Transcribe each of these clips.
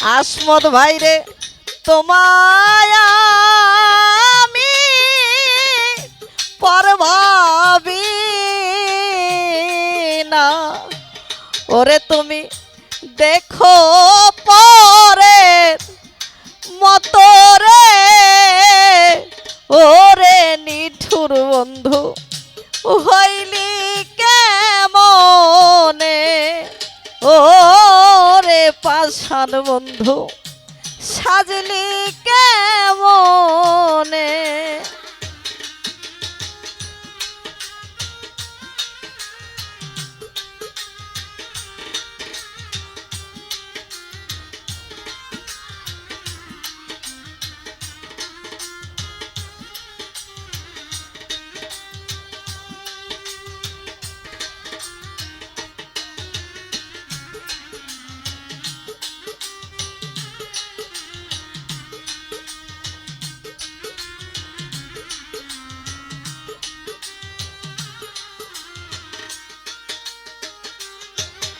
আসমত ভাই রে আমি পরভাবি না। ওরে তুমি দেখো পরে মতো রে। ওরে নিঠুর বন্ধু, হইলি কেমনে? ওরে পাষাণ বন্ধু সাজলি কেমনে?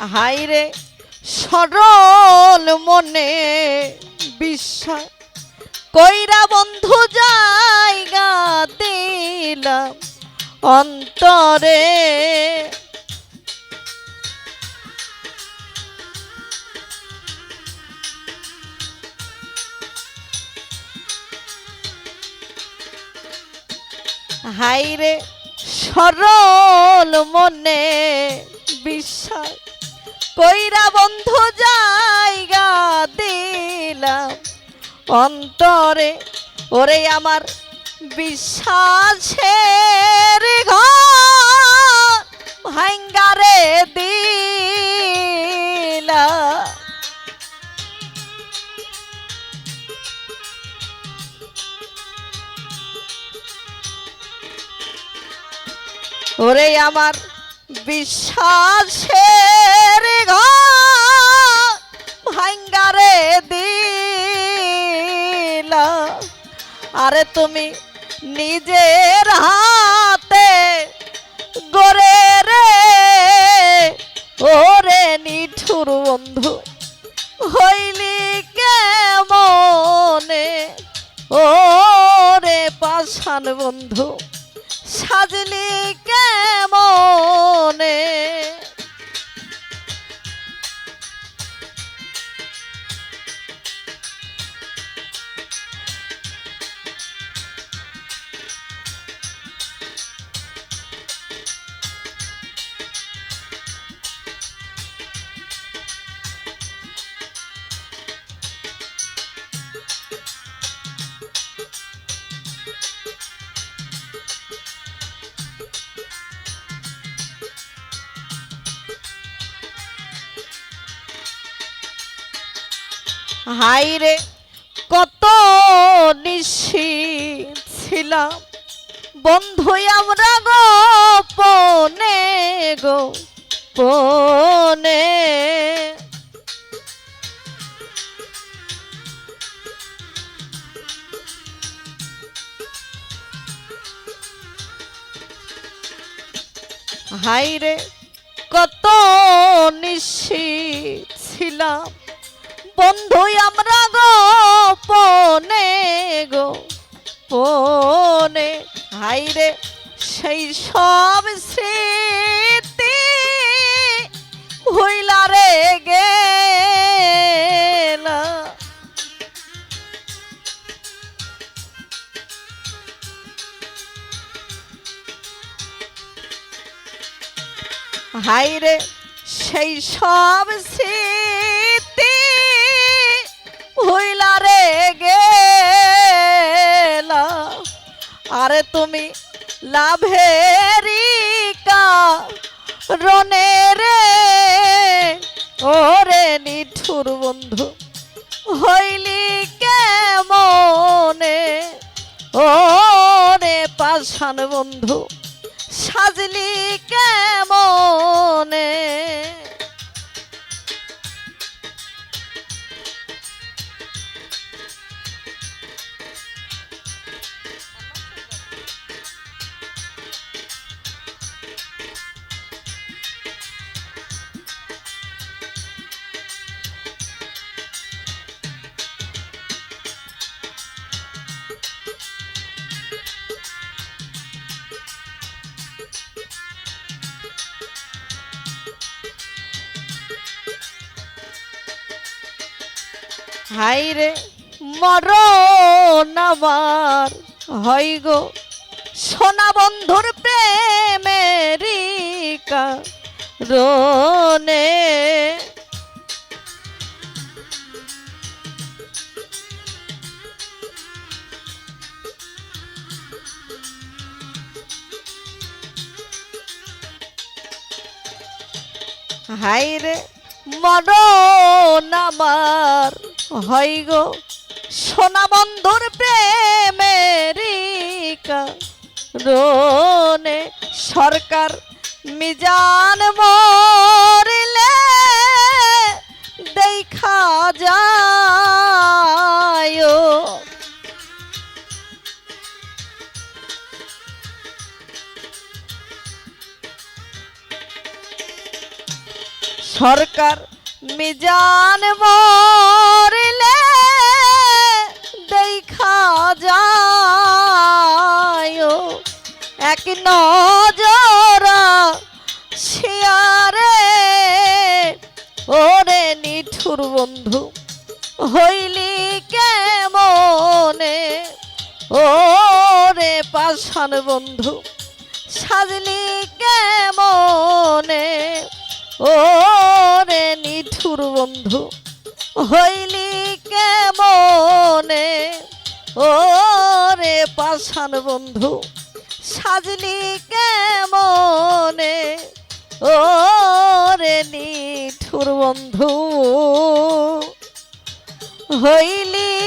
হাইরে সরল মনে বিশ্বাস। কইরা বন্ধু জায়গা দিলাম অন্তরে। হাইরে সরল মনে বিশ্বাস। কইরা বন্ধু জায়গা দিলাম। অন্তরে ওরে আমার বিশ্বাসের ঘর ভাঙ্গারে দিলা ওরে আমার বিশ্বাসের ভাঙ্গারে দিলা। আরে তুমি নিজের হাতে গড়ে রে। ওরে নিঠুর বন্ধু, হইলি কেমনে? ওরে পাষাণ বন্ধু, সাজলি কেমনে? হাইরে কত নিশি ছিলাম বন্ধু আমরা গো পনে গো পনে হাইরে কত নিশি ছিলাম বন্ধু আমরা গো, পনে গো, পনে। হাইরে সেই সব স্মৃতি হইলা রে গেলা। হাইরে সেই সব স্মৃতি আরে তুমি লাভেরি রনে রে, ওরে নিঠুর বন্ধু, হইলি কেমনে? ওরে পাষাণ বন্ধু, সাজলি কেমনে? হাই রে মরণ আমার হয় গো সোনা বন্ধুর প্রেমেরিকা রোনে। হাই রে মরণ আমার। হয় গো সোনা বন্ধুর প্রেমেরিকা রোনে সরকার মিজান মরিলে সরকার মিজান মরিলে দেখা যায় এক নজরা শিয়ারে, ওরে নিঠুর বন্ধু, হইলি কেমনে? ওরে পাশান বন্ধু, সাজলি বন্ধু হইলি কেমনে? রে পাশান বন্ধু সাজলি কেমনে? রে নিঠুর বন্ধু হইলি